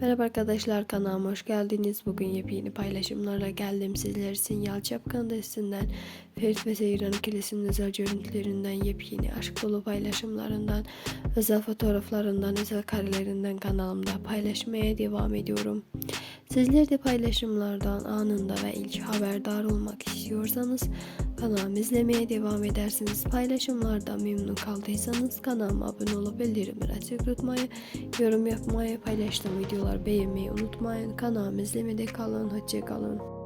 Merhaba arkadaşlar kanalıma hoş geldiniz. Bugün yepyeni paylaşımlarla geldim sizler için. Yalçapkan dizisinden Ferit ve Seyran ikilisinin özel görüntülerinden yepyeni aşk dolu paylaşımlarından özel fotoğraflarından özel karelerinden kanalımda paylaşmaya devam ediyorum. Sizler de paylaşımlardan anında ve ilk haberdar olmak istiyorsanız kanalımı izlemeye devam edersiniz. Paylaşımlardan memnun kaldıysanız kanalıma abone olup bildirimleri açık tutmayı, yorum yapmayı, paylaştığım videolar beğenmeyi unutmayın. Kanalımı izlemede kalın, hoşçakalın.